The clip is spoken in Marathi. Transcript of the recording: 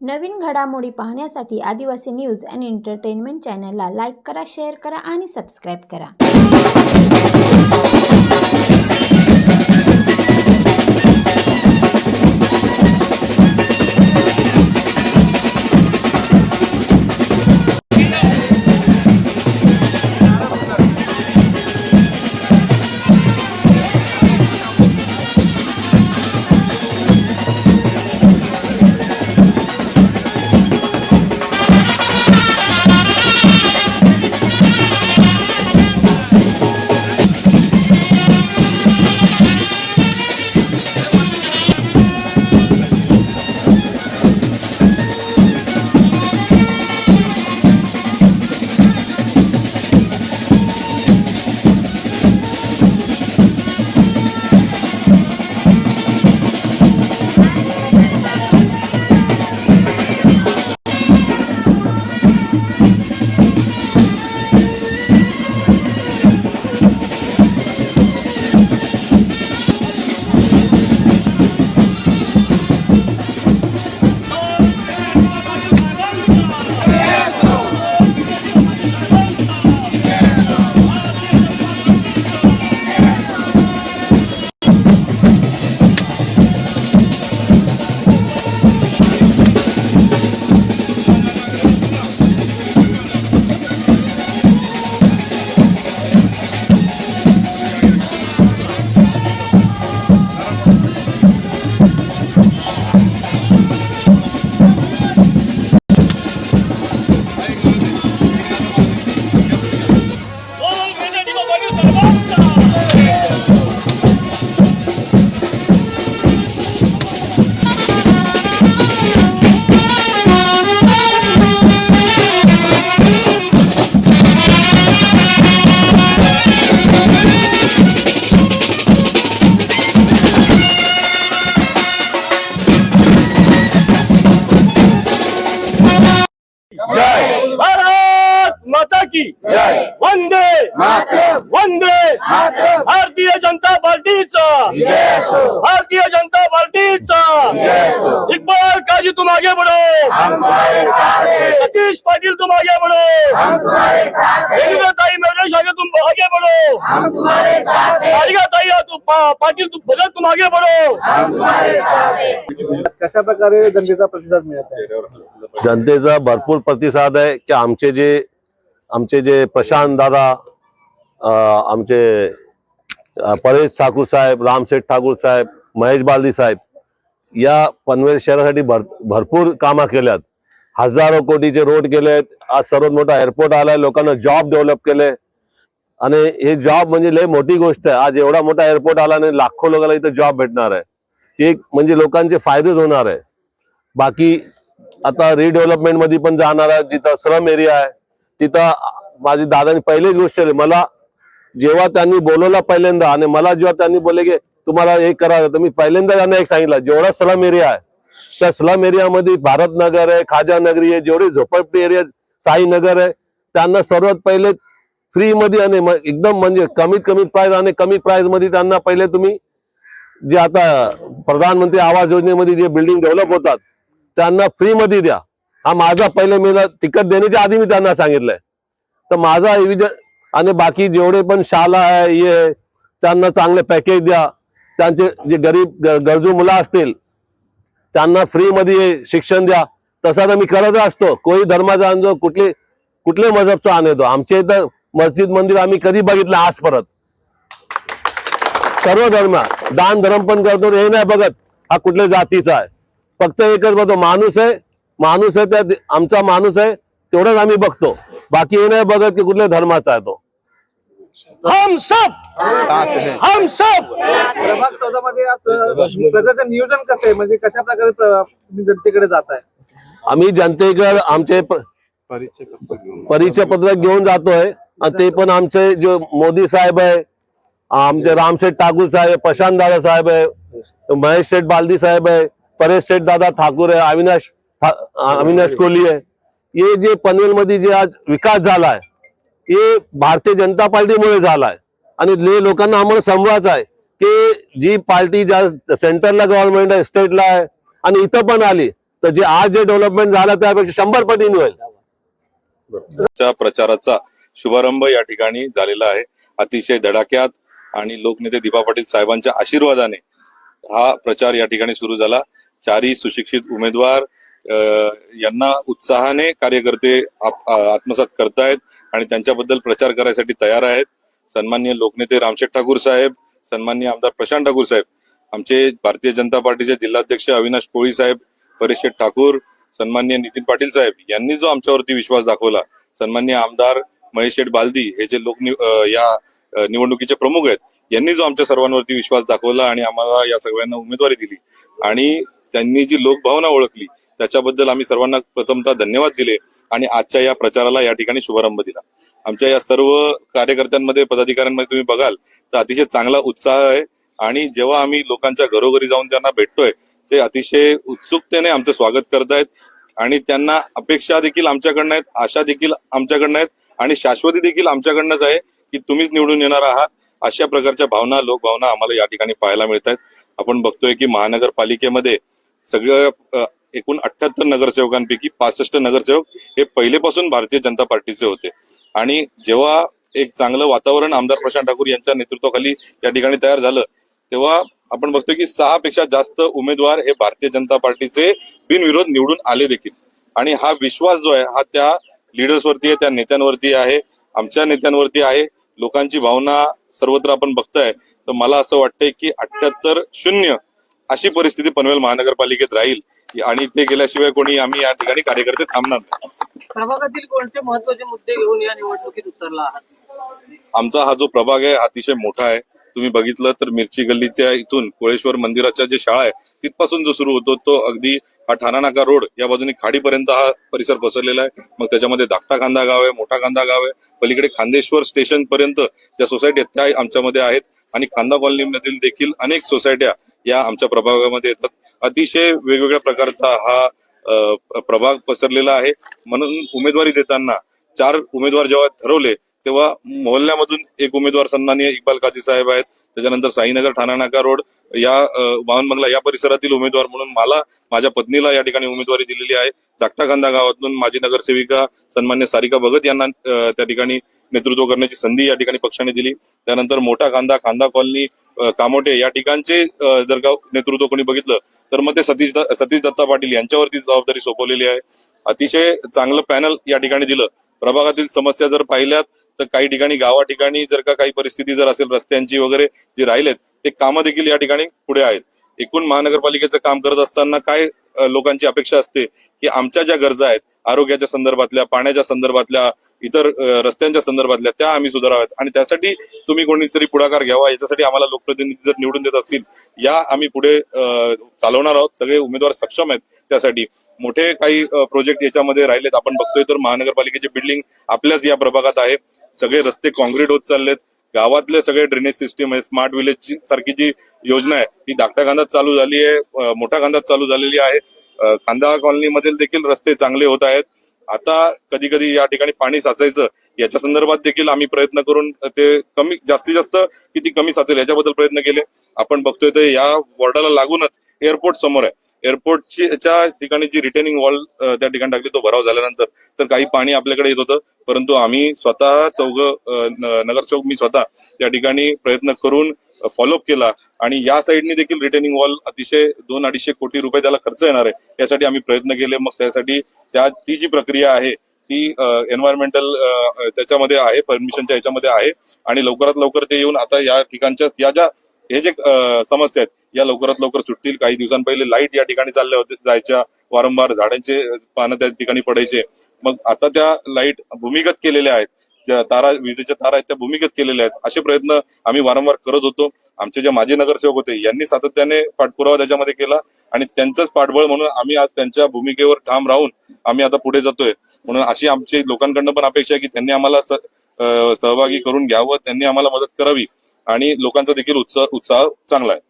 नवीन घडामोडी पाहण्यासाठी आदिवासी न्यूज अँड एंटरटेनमेंट चॅनलला लाईक करा शेअर करा आणि सबस्क्राईब करा. भारतीय जनता पार्टीचा। इकबाल काजी तुम आगे बढ़ो। हम तुम्हारे साथ हैं। सतीश पाटिल तुम आगे बढ़ो। हम तुम्हारे साथ हैं। ताई मेरे आगे तुम आगे बढ़ो। हम तुम्हारे साथ हैं। राधिका ताई तू पा- पाटिल तुम भगत तुम आगे बढ़ो। हम तुम्हारे साथ हैं। कशा प्रकारे जनतेचा प्रतिसाद मिळत जनतेचा भरपूर प्रतिसाद आहे की आमचे जे आमचे जे प्रशांत दादा आमचे परेश ठाकूर साहेब रामशेठ ठाकूर साहेब महेश बालदी साहेब या पनवेल शहरासाठी भर भरपूर कामं केल्यात. हजारो कोटीचे रोड केलेत. आज सर्वात मोठा एअरपोर्ट आलाय. लोकांना जॉब डेव्हलप केले. आणि हे जॉब म्हणजे लय मोठी गोष्ट आहे. आज एवढा मोठा एअरपोर्ट आला आणि लाखो लोकांना इथं जॉब भेटणार आहे. ते एक म्हणजे लोकांचे फायदेच होणार आहे. बाकी आता रिडेव्हलपमेंटमध्ये पण जाणार आहे. जिथं श्रम एरिया आहे तिथं माझी दादानी पहिलीच गोष्ट मला जेव्हा त्यांनी बोलवलं पहिल्यांदा आणि मला जेव्हा त्यांनी बोलले की तुम्हाला हे करा तर मी पहिल्यांदा त्यांना एक सांगितलं जेवढा स्लम एरिया आहे त्या स्लम एरियामध्ये भारत नगर आहे खाजा नगरी आहे जेवढे झोपडपट्टी एरिया साई नगर आहे त्यांना सर्वात पहिले फ्री मध्ये आणि एकदम म्हणजे कमीत कमी प्राइस आणि कमी प्राइसमध्ये त्यांना पहिले तुम्ही जे आता प्रधानमंत्री आवास योजनेमध्ये जे बिल्डिंग डेव्हलप होतात त्यांना फ्री मध्ये द्या. हा माझा पहिले मी तिकीट देण्याच्या आधी मी त्यांना सांगितलंय. तर माझा आणि बाकी जेवढे पण शाळा आहे हे त्यांना चांगले पॅकेज द्या. त्यांचे जे गरीब गरजू मुलं असतील त्यांना फ्री मध्ये शिक्षण द्या. तसा तर मी करत असतो. कोणी धर्माचा आणतो कुठले कुठले मजहबचा आणतो आमच्या इथं मस्जिद मंदिर आम्ही कधी बघितलं आज परत. सर्व धर्म दान धर्म पण करतो हे नाही बघत. हा कुठल्या जातीचा आहे. फक्त एकच बघतो माणूस आहे. माणूस आहे त्या आमचा माणूस आहे. तेवढंच आम्ही बघतो. बाकी हे नाही बघत की कुठल्या धर्माचा आहे तो. हम सब! हम सब! प्रभाग चौदा मध्ये प्रजाचं नियोजन कसं आहे? म्हणजे कशा प्रकारे प्र- तुम्ही जनतेकडे जात आहे आम्ही जनतेकडे आमचे प- परिचय पत्रक घेऊन जातोय. आणि ते पण आमचे जे मोदी साहेब आहे आमचे रामशेठ ठाकूर साहेब आहे, प्रशांत दादा साहेब आहे महेश शेठ बालदी साहेब आहे परेश शेठ दादा ठाकूर आहे अविनाश ठा- अविनाश कोहली आहे. हे जे पनवेल मध्ये जे आज विकास झालाय हे भारतीय जनता पार्टीमुळे झालाय. आणि ले लोकांना आम्हाला समजायचं आहे की जी पार्टी ज्या सेंटरला गव्हर्नमेंट आहे स्टेटला आहे आणि इथं पण आली तर जे आज जे डेव्हलपमेंट झालं त्यापेक्षा शंभर पटीने होईल. प्रचाराचा शुभारंभ या ठिकाणी झालेला आहे. अतिशय धडाक्यात आणि लोकनेते दीपा पाटील साहेबांच्या आशीर्वादाने हा प्रचार या ठिकाणी सुरू झाला. चारही सुशिक्षित उमेदवार यांना उत्साहाने कार्यकर्ते आत्मसात करतायत आणि त्यांच्याबद्दल प्रचार करायसाठी तयार आहेत. सन्मान्य लोकनेते रामशेठ ठाकूर साहेब सन्मान्य आमदार प्रशांत ठाकूर साहेब आमचे भारतीय जनता पार्टीचे जिल्हाध्यक्ष अविनाश कोळी साहेब परेशेठ ठाकूर सन्मान्य नितीन पाटील साहेब यांनी जो आमच्यावरती विश्वास दाखवला सन्मान्य आमदार महेश शेठ बालदी हे जे लोक नि- या निवडणुकीचे प्रमुख आहेत यांनी जो आमच्या सर्वांवरती विश्वास दाखवला आणि आम्हाला या सगळ्यांना उमेदवारी दिली आणि त्यांनी जी लोकभावना ओळखली त्याच्याबद्दल आम्ही सर्वांना प्रथमतः धन्यवाद दिले आणि आजच्या या प्रचाराला या ठिकाणी शुभारंभ दिला. आमच्या या सर्व कार्यकर्त्यांमध्ये पदाधिकाऱ्यांमध्ये तुम्ही बघाल तर अतिशय चांगला उत्साह आहे आणि जेव्हा आम्ही लोकांच्या घरोघरी जाऊन त्यांना भेटतोय ते अतिशय उत्सुकतेने आमचं स्वागत करतायत आणि त्यांना अपेक्षा देखील आमच्याकडनं आहेत आशा देखील आमच्याकडनं आहेत आणि शाश्वती देखील आमच्याकडनंच आहे की तुम्हीच निवडून येणार आहात. अशा प्रकारच्या भावना लोकभावना आम्हाला या ठिकाणी पाहायला मिळत आहेत आपण बघतोय की महानगरपालिकेमध्ये सगळं एकूण अठ्याहत्तर नगरसेवकांपैकी पासष्ट नगरसेवक हे पहिलेपासून भारतीय जनता पार्टीचे होते. आणि जेव्हा एक चांगलं वातावरण आमदार प्रशांत ठाकूर यांच्या नेतृत्वाखाली या ठिकाणी तयार झालं तेव्हा आपण बघतोय की सहा पेक्षा जास्त उमेदवार हे भारतीय जनता पार्टीचे बिनविरोध निवडून आले देखील. आणि हा विश्वास जो आहे हा त्या लिडर्सवरती आहे त्या नेत्यांवरती आहे आमच्या नेत्यांवरती आहे. लोकांची भावना सर्वत्र आपण बघताय. तर मला असं वाटतंय की अठ्याहत्तर शून्य अशी परिस्थिती पनवेल महानगरपालिकेत राहील. आणि ते गेल्याशिवाय कोणी आम्ही या ठिकाणी कार्यकर्ते थांबणार नाही. प्रभागातील कोणते महत्त्वाचे मुद्दे घेऊन या निवडणुकीत उतरला आहात? आमचा हा जो प्रभाग आहे अतिशय मोठा आहे. तुम्ही बघितलं तर मिरची गल्लीच्या इथून कोळेश्वर मंदिराच्या जे शाळा आहे तिथपासून जो सुरू होतो तो अगदी हा ठाणा नाका रोड या बाजूने खाडीपर्यंत हा परिसर पसरलेला आहे. मग त्याच्यामध्ये धाकटा कांदा गाव आहे मोठा कांदा गाव आहे. पलीकडे खांदेश्वर स्टेशन पर्यंत ज्या सोसायटी आहेत त्या आमच्यामध्ये आहेत. आणि खांदा कॉलनीमधील देखील अनेक सोसायट्या या आमच्या प्रभागामध्ये येतात. अतिशय वेगवेगळ्या प्रकारचा हा प्रभाग पसरलेला आहे. म्हणून उमेदवारी देताना चार उमेदवार जेव्हा ठरवले तेव्हा मोहल्ल्यामधून एक उमेदवार सन्मानीय इक्बाल काझी साहेब आहेत. त्याच्यानंतर साईनगर ठाणा नाका रोड या अ, या परिसरातील उमेदवार म्हणून मला माझ्या पत्नीला या ठिकाणी उमेदवारी दिलेली आहे. धाकटा कांदा गावातून माजी नगरसेविका सन्मान्य सारिका भगत यांना त्या ठिकाणी नेतृत्व करण्याची संधी या ठिकाणी पक्षाने दिली. त्यानंतर मोठा कांदा कांदा कॉलनी कामोटे या ठिकाणचे जर का नेतृत्व कोणी बघितलं तर मग ते सतीश द- सतीश दत्ता पाटील यांच्यावरती जबाबदारी सोपवलेली आहे. अतिशय चांगलं पॅनल या ठिकाणी दिलं. प्रभागातील समस्या जर पाहिल्यात तर काही ठिकाणी गावा ठिकाणी जर का काही परिस्थिती जर असेल रस्त्यांची वगैरे जी राहिलेत ते कामं देखील या ठिकाणी पुढे आहेत. एकूण महानगरपालिकेचं काम करत असताना काय लोकांची अपेक्षा असते? की आमच्या ज्या गरजा आहेत आरोग्याच्या संदर्भातल्या पाण्याच्या संदर्भातल्या इतर रस्त्यांच्या संदर्भातल्या त्या आम्ही सुधाराव्यात. आणि त्यासाठी तुम्ही कोणीतरी पुढाकार घ्यावा याच्यासाठी आम्हाला लोकप्रतिनिधी जर निवडून देत असतील या आम्ही पुढे चालवणार आहोत. सगळे उमेदवार सक्षम आहेत त्यासाठी. मोठे काही प्रोजेक्ट याच्यामध्ये राहिलेत. आपण बघतोय तर महानगरपालिकेची बिल्डिंग आपल्याच या प्रभागात आहे. सगळे रस्ते कॉन्क्रीट होत चाललेत. गावातले सगळे ड्रेनेज सिस्टीम आहे स्मार्ट विलेज सारखी जी योजना आहे ती धाकट्या कांदात चालू झाली आहे. मोठ्या कांदात चालू झालेली आहे. कांदा कॉलनी मधील देखील रस्ते चांगले होत आहेत. आता कधी कधी या ठिकाणी पाणी साचायचं याच्या संदर्भात देखील आम्ही प्रयत्न करून ते कमी जास्तीत जास्त किती कमी साचेल याच्याबद्दल प्रयत्न केले. आपण बघतोय तर या वॉर्डाला लागूनच एअरपोर्ट समोर आहे. एअरपोर्टच्या ठिकाणी जी रिटेनिंग वॉल त्या ठिकाणी टाकली तो भराव झाल्यानंतर तर काही पाणी आपल्याकडे येत होतं. परंतु आम्ही स्वतः चौघ नगरसेवक मी स्वतः त्या ठिकाणी प्रयत्न करून फॉलोअप केला. आणि या साईडनी देखील रिटेनिंग वॉल अतिशय दोन अडीचशे कोटी रुपये त्याला खर्च येणार आहे. यासाठी आम्ही प्रयत्न केले. मग त्यासाठी त्या ती जी प्रक्रिया आहे ती एन्व्हायरमेंटल त्याच्यामध्ये आहे परमिशनच्या याच्यामध्ये आहे. आणि लवकरात लवकर ते येऊन आता या ठिकाणच्या या ज्या हे जे समस्या आहेत या लवकरात लवकर सुटतील. काही दिवसांपहिले लाइट या ठिकाणी चालल्या होते जायच्या. वारंवार झाडांचे पानं त्या ठिकाणी पडायचे. मग आता त्या लाइट भूमिगत केलेल्या आहेत. ज्या तारा विजेच्या तारा आहेत त्या भूमिगत केलेल्या आहेत. असे प्रयत्न आम्ही वारंवार करत होतो. आमचे जे माजी नगरसेवक होते यांनी सातत्याने पाठपुरावा त्याच्यामध्ये केला. आणि त्यांचंच पाठबळ म्हणून आम्ही आज त्यांच्या भूमिकेवर ठाम राहून आम्ही आता पुढे जातोय. म्हणून अशी आमची लोकांकडनं पण अपेक्षा आहे की त्यांनी आम्हाला सहभागी करून घ्यावं त्यांनी आम्हाला मदत करावी. आणि लोकांचा देखील उत्साह उत्साह चांगला आहे.